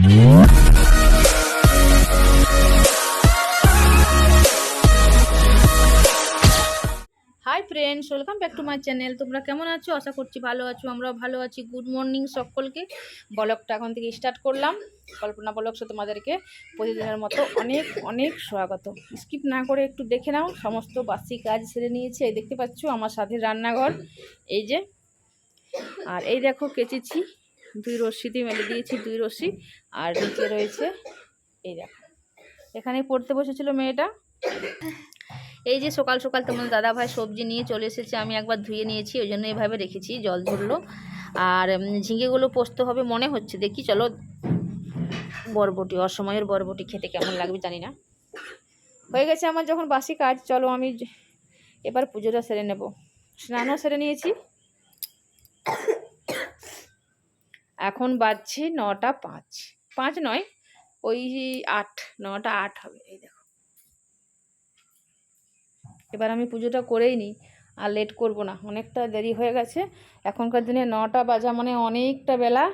Hi friends welcome back to my channel তোমরা কেমন আছো? আশা করছি ভালো আছো আমরা ভালো আছি। গুড মর্নিং সকলকে। ব্লগটা এখন থেকে স্টার্ট করলাম। কল্পনা ব্লগসে তোমাদেরকে প্রতিদিনের মতো অনেক অনেক স্বাগত। স্কিপ না করে একটু দেখে নাও, সমস্ত বাসি কাজ সেরে নিয়েছি। এই দেখতে পাচ্ছ আমার সাথে রান্নাঘর। এই যে, আর এই দেখো কেচেছি। দুই রশ্মিতে মেলে দিয়েছি, দুই রশ্মি। আর নিচে রয়েছে, এই দেখো। এখানে পড়তে বসেছিল মেয়েটা। এই যে সকাল সকাল তোমার দাদা ভাই সবজি নিয়ে চলে এসেছে, আমি একবার ধুয়ে নিয়েছি, ওই জন্য এভাবে রেখেছি, জল ধরলো। আর ঝিঙেগুলো পোস্ত হবে মনে হচ্ছে, দেখি চলো। বরবটি, অসময়ের বরবটি খেতে কেমন লাগবে জানি না। হয়ে গেছে আমার যখন বাসি কাজ, চলো আমি এবার পুজোটা সেরে নেব। স্নানও সেরে নিয়েছি। এখন বাজছে নটা পাঁচ। পাঁচ নয়, ওই আট, নটা আট হবে, এই দেখো। এবার আমি পুজোটা করেই নিই, আর লেট করব না, অনেকটা দেরি হয়ে গেছে। এখনকার দিনে নটা বাজা মানে অনেকটা বেলা।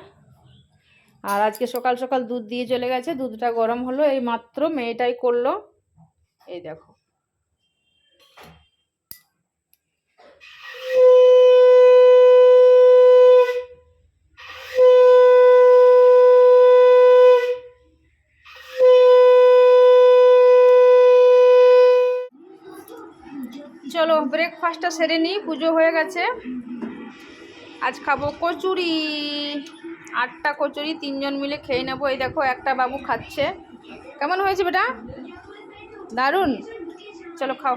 আর আজকে সকাল সকাল দুধ দিয়ে চলে গেছে, দুধটা গরম হলো, এই মাত্র মেয়েটাই করল। এই দেখো চলো ব্রেকফাস্টটা সেরে নিই, পুজো হয়ে গেছে। আজ খাব কচুরি। আটটা কচুরি, তিনজন মিলে খেয়ে নেব। এই দেখো, একটা বাবু খাচ্ছে। কেমন হয়েছে বেটা? দারুণ। চলো খাও।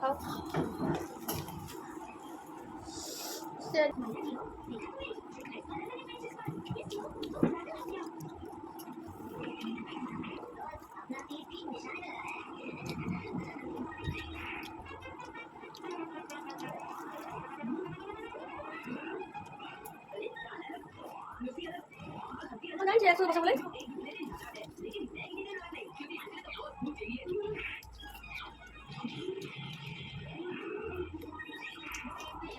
খাও।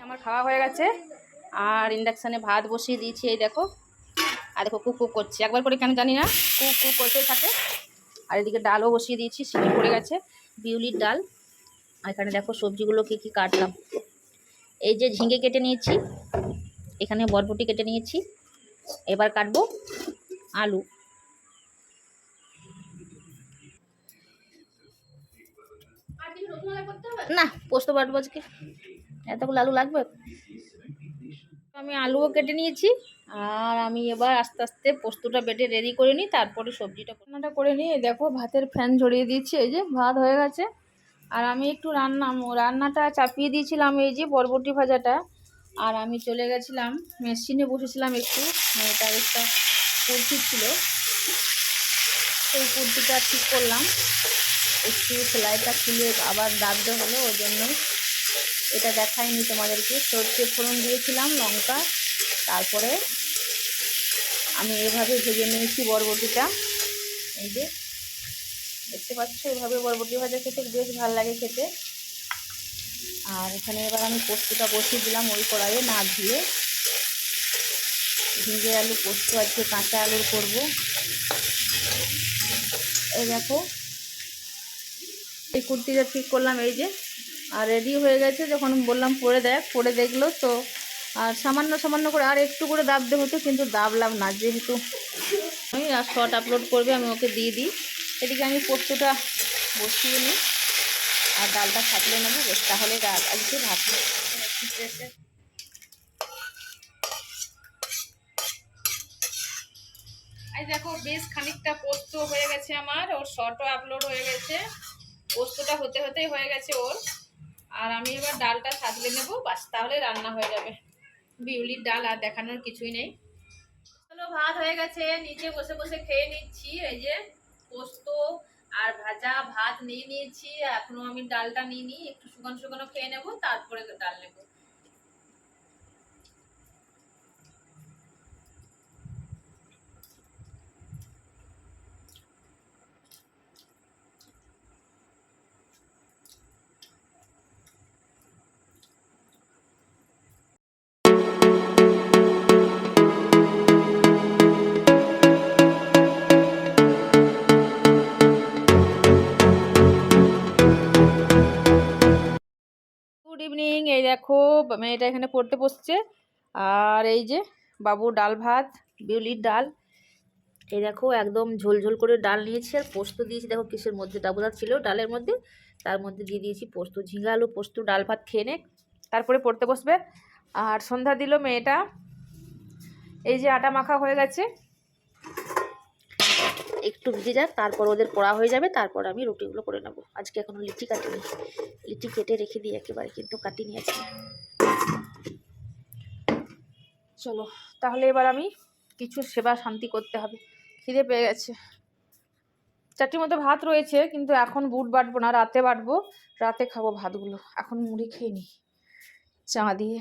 আমার খাওয়া হয়ে গেছে, আর ইন্ডাকশানে ভাত বসিয়ে দিয়েছি, এই দেখো। আর দেখো, কুক কুক করছে। একবার করে কেন জানি না, কুক কুক করতে থাকে। আর এদিকে ডালও বসিয়ে দিয়েছি সিটি পড়ে গেছে, বিউলির ডাল। আর এখানে দেখো, সবজিগুলো কি কি কাটলাম। এই যে ঝিঙে কেটে নিয়েছি, এখানে বরবটি কেটে নিয়েছি। এবার কাটবো। আলু। না, পোস্ত বাটবো আজকে। এতগুলো আলু লাগবে? আমি আলুও কেটে নিয়েছি, আর আমি এবার আস্তে আস্তে পোস্তটা বেটে রেডি করে নিই, তারপরে সবজিটা রান্নাটা করে এই দেখো ভাতের ফ্যান ঝরিয়ে দিচ্ছি এই যে ভাত হয়ে গেছে। আর আমি একটু রান্না, রান্নাটা চাপিয়ে দিয়েছিলাম, এই যে বরবটি ভাজাটা। আর আমি চলে গেছিলাম, মেশিনে বসেছিলাম একটু, মেয়েটার একটা কুর্তি ছিল। সেই কুর্তিটা ঠিক করলাম। একটু সেলাইটা খুলে আবার দাবতে হলো, ওই জন্য এটা দেখাইনি তোমাদেরকে। সর্ষে ফোড়ন দিয়েছিলাম লঙ্কা, তারপরে আমি এভাবে ভেজে নিয়েছি বরবটিটা। এই যে, দেখতে পাচ্ছ, এভাবে বরবটি ভাজা খেতে বেশ ভালো লাগে খেতে। আর এখানে এবার আমি পোস্তটা বসিয়ে দিলাম ওই কড়াইয়ে না ধুয়ে। ঝিঙে আলু পোস্ত, আজকে কাঁচা আলুর করব। এই দেখো। এই কুর্তিটা ঠিক করলাম, এই যে। আর রেডি হয়ে গেছে, যখন বললাম পরে দেখ, পরে দেখল তো। আর সামান্য সামান্য করে, আর একটু করে দাবতে হতো কিন্তু দাবলাম না, যেহেতু আমি আর শর্ট আপলোড করবে, আমি ওকে দিয়ে দিই। এদিকে আমি পোস্তটা বসিয়ে নিই। আর ডালটা থাকলে নেব তাহলে আজকে ভাত। এই দেখো বেশ খানিকটা পোস্ত হয়ে গেছে আমার, ওর শর্টও আপলোড হয়ে গেছে। পোস্তটা হতে হতেই হয়ে গেছে ওর। আর আমি এবার ডালটা সাজলে নেব, বাস তাহলে রান্না হয়ে যাবে। বিউলির ডাল আর দেখানোর কিছুই নেই। চলো, ভাত হয়ে গেছে, নিচে বসে বসে খেয়ে নিচ্ছি। এই যে পোস্ত আর ভাজা ভাত নিয়ে নিয়েছি, এখনও আমি ডালটা নিয়ে নিই একটু শুকনো শুকানো খেয়ে নেব, তারপরে ডাল নেব। মেয়েটা এখানে পড়তে বসছে। আর এই যে বাবু ডাল ভাত, বিউলির ডাল। এই দেখো একদম ঝোলঝোল করে ডাল নিয়েছি আর পোস্ত দিয়েছি। দেখো কিসের মধ্যে ডাবুদার ছিল ডালের মধ্যে। তার মধ্যে দিয়ে দিয়েছি পোস্ত ঝিঙ্গা আলু, পোস্ত, ডাল ভাত খেয়ে নে। তারপরে পড়তে বসবে। আর সন্ধ্যা দিল মেয়েটা। এই যে আটা মাখা হয়ে গেছে। একটু ভিজে যাক, তারপর ওদের পড়া হয়ে যাবে। তারপর আমি রুটিগুলো করে নেব। আজকে এখনও লিচি কাটিনি। লিচি কেটে রেখে দিই, একেবারে কিন্তু কাটিনি আজকে। চলো, তাহলে এবার আমি কিছু সেবা শান্তি করতে হবে। খিদে পেয়ে গেছে। চারটির মধ্যে ভাত রয়েছে, কিন্তু এখন বুট বাটবো না, রাতে বাটবো। রাতে খাব ভাতগুলো। এখন মুড়ি খেয়ে নিই। চা দিয়ে।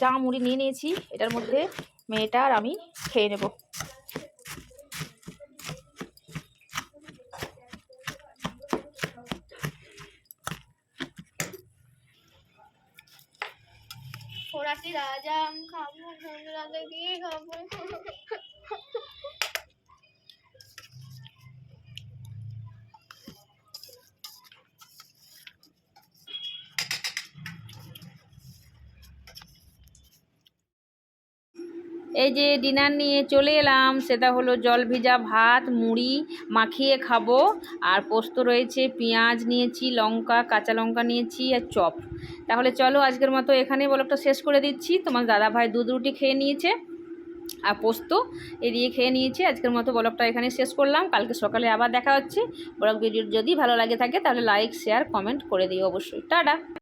চা মুড়ি নিয়ে নিয়েছি। এটার মধ্যে মেয়েটা আর আমি খেয়ে নেব। রাজা খাব রাজা কি খাব এই যে ডিনার নিয়ে চলে এলাম, সেটা হলো জল ভিজা ভাত, মুড়ি মাখিয়ে খাব। আর পোস্ত রয়েছে, পেঁয়াজ নিয়েছি, লঙ্কা, কাঁচা লঙ্কা নিয়েছি আর চপ। তাহলে চলো আজকের মতো এখানে ব্লগটা শেষ করে দিচ্ছি। তোমার দাদা ভাই দুধ রুটি খেয়ে নিয়েছে আর পোস্ত এ দিয়ে খেয়ে নিয়েছে। আজকের মতো ব্লগটা এখানে শেষ করলাম। কালকে সকালে আবার দেখা হচ্ছে। ব্লগ ভিডিও যদি ভালো লাগে থাকে তাহলে লাইক শেয়ার কমেন্ট করে দিও অবশ্যই। টাটা!